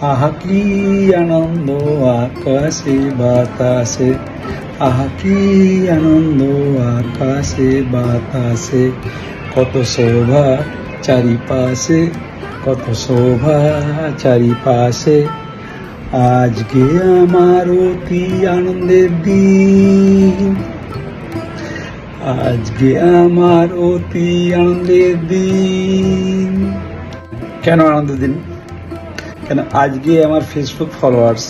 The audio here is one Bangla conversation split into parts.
আহা আনন্দ আকাশে বাতাসে। আনন্দ আকাশে বাতাসে। কত শোভা চারিপাশে, কত শোভা চারিপাশে। আজকে আমার অতি আনন্দের দিন। আজকে আমার অতি আনন্দের দিন। কেন আনন্দের দিন? কেন? আজকে আমার ফেসবুক ফলোয়ার্স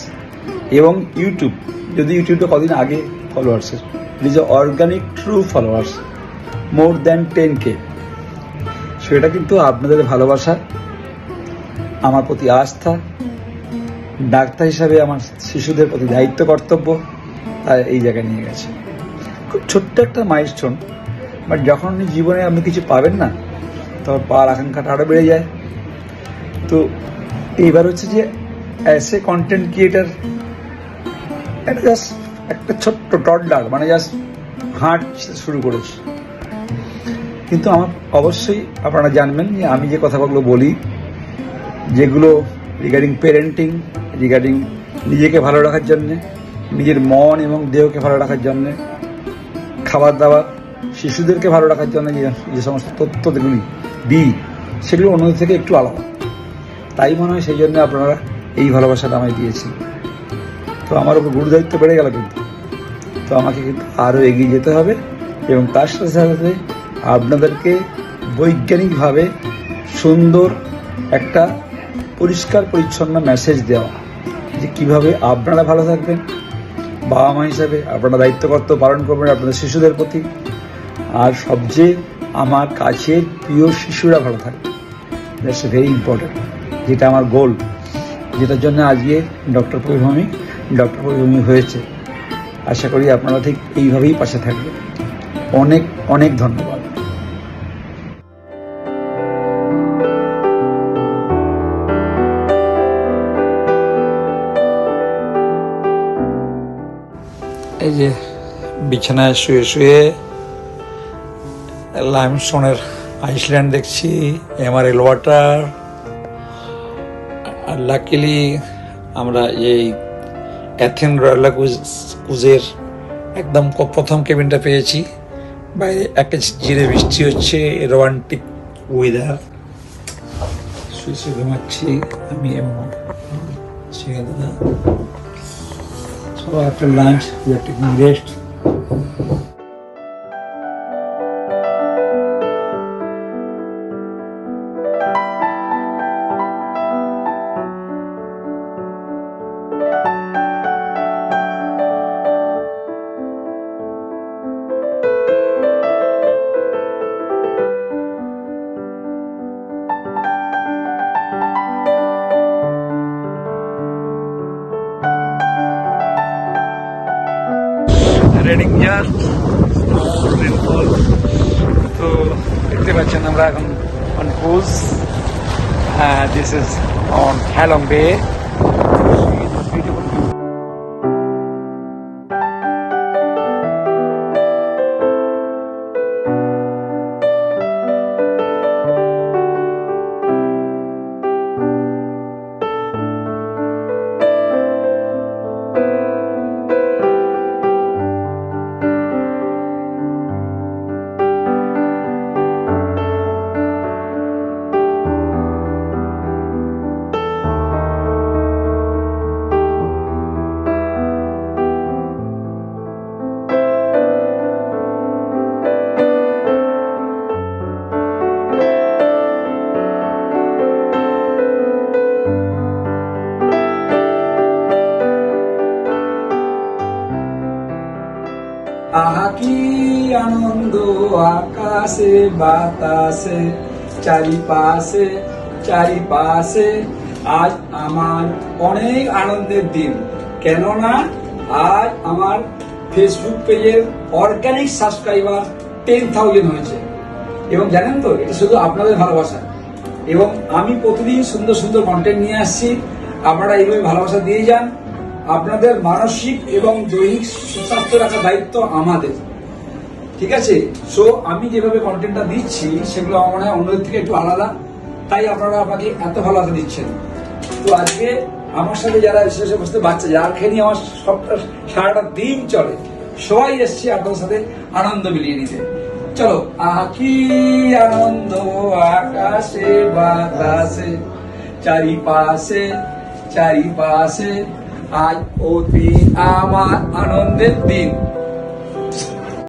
এবং ইউটিউব যদি ইউটিউবটা কদিন আগে ফলোয়ার্সের it is organic true followers more than ten K সেটা কিন্তু আপনাদের ভালোবাসা, আমার প্রতি আস্থা, ডাক্তার হিসাবে আমার শিশুদের প্রতি দায়িত্ব, কর্তব্য তাই এই জায়গায় নিয়ে গেছে। খুব ছোট্ট একটা মাইলস্টোন বাট যখন জীবনে আপনি কিছু পাবেন না, তখন পাওয়ার আকাঙ্ক্ষাটা আরও বেড়ে যায়। তো এইবার হচ্ছে যে অ্যাস এ কন্টেন্ট ক্রিয়েটার একটা জাস্ট একটা ছোট্ট টডলার মানে জাস্ট হাঁট শুরু করেছি। কিন্তু আমার অবশ্যই আপনারা জানবেন যে আমি যে কথাগুলো বলি, যেগুলো রিগার্ডিং পেরেন্টিং রিগার্ডিং নিজেকে ভালো রাখার জন্যে, নিজের মন এবং দেহকে ভালো রাখার জন্যে খাবার দাবার শিশুদেরকে ভালো রাখার জন্য যে সমস্ত তথ্যগুলি দিই, সেগুলো অন্যদের থেকে একটু আলাদা। তাই মনে হয় সেই জন্য আপনারা এই ভালোবাসাটা আমায় দিয়েছেন। তো আমার উপর গুরু দায়িত্ব বেড়ে গেল কিন্তু। তো আমাকে কিন্তু আরও এগিয়ে যেতে হবে এবং তার সাথে সাথে আপনাদেরকে বৈজ্ঞানিকভাবে সুন্দর একটা পরিষ্কার পরিচ্ছন্ন মেসেজ দেওয়া যে কীভাবে আপনারা ভালো থাকবেন, বাবা মা হিসাবে আপনারা দায়িত্ব কর্তব্য পালন করবেন আপনাদের শিশুদের প্রতি। আর সবচেয়ে আমার কাছের প্রিয় শিশুরা ভালো থাকবে দ্যাটস ভেরি ইম্পর্ট্যান্ট যেটা আমার গোল যেটার জন্য আজকে ডক্টর পরিভূমি ডক্টর পরিভূমি হয়েছে। আশা করি আপনারা ঠিক এইভাবেই পাশে থাকবেন। অনেক অনেক ধন্যবাদ। এই যে বিছানায় শুয়ে শুয়ে লাইমস্টোনের আইসল্যান্ড দেখছি এমারেল ওয়াটার লাকিলি আমরা এই অ্যাথেন রয়্যাল কুজের একদম প্রথম কেবিনটা পেয়েছি। বাইরে একটা জিরে বৃষ্টি হচ্ছে রোমান্টিক ওয়েদার শুয়ে ঘুমাচ্ছি আমি এবং দাদা। taking rest. জাস্ট রেনফল তো দেখতে পাচ্ছেন আমরা এখন on cruise this is on Halong Bay কি আনন্দ আকাশে, বাতাসে, চারিপাশে চারিপাশে। আজ আমার অনেক আনন্দের দিন। কেননা আজ আমার ফেসবুক পেজের অর্গানিক সাবস্ক্রাইবার টেন থাউজেন্ড হয়েছে। এবং জানেন তো, এটা শুধু আপনাদের ভালোবাসা। এবং আমি প্রতিদিন সুন্দর সুন্দর কন্টেন্ট নিয়ে আসছি। আপনারা এইভাবে ভালোবাসা দিয়ে যান। আপনাদের মানসিক এবং দৈহিক সুস্বাস্থ্য রাখার দায়িত্ব আমাদের। ঠিক আছে? সো আমি যেভাবে কন্টেন্টটা দিচ্ছি, সেগুলো আমার মনে হয় অন্যদের থেকে একটু আলাদা। তাই আপনারা আমাকে এত ভালোবাসা দিচ্ছেন। তো আজকে আমার সাথে যারা শেষে বসতে বাচ্চা যারকে নিয়ে আমার সবটা, সারাটা দিন চলে, সবাই এসছে আপনার সাথে আনন্দ মিলিয়ে নিতে। চলো, আকি আনন্দ আকাশে, বাতাসে, চারিপাশে চারিপাশে, আজ অতি আমার আনন্দের দিন।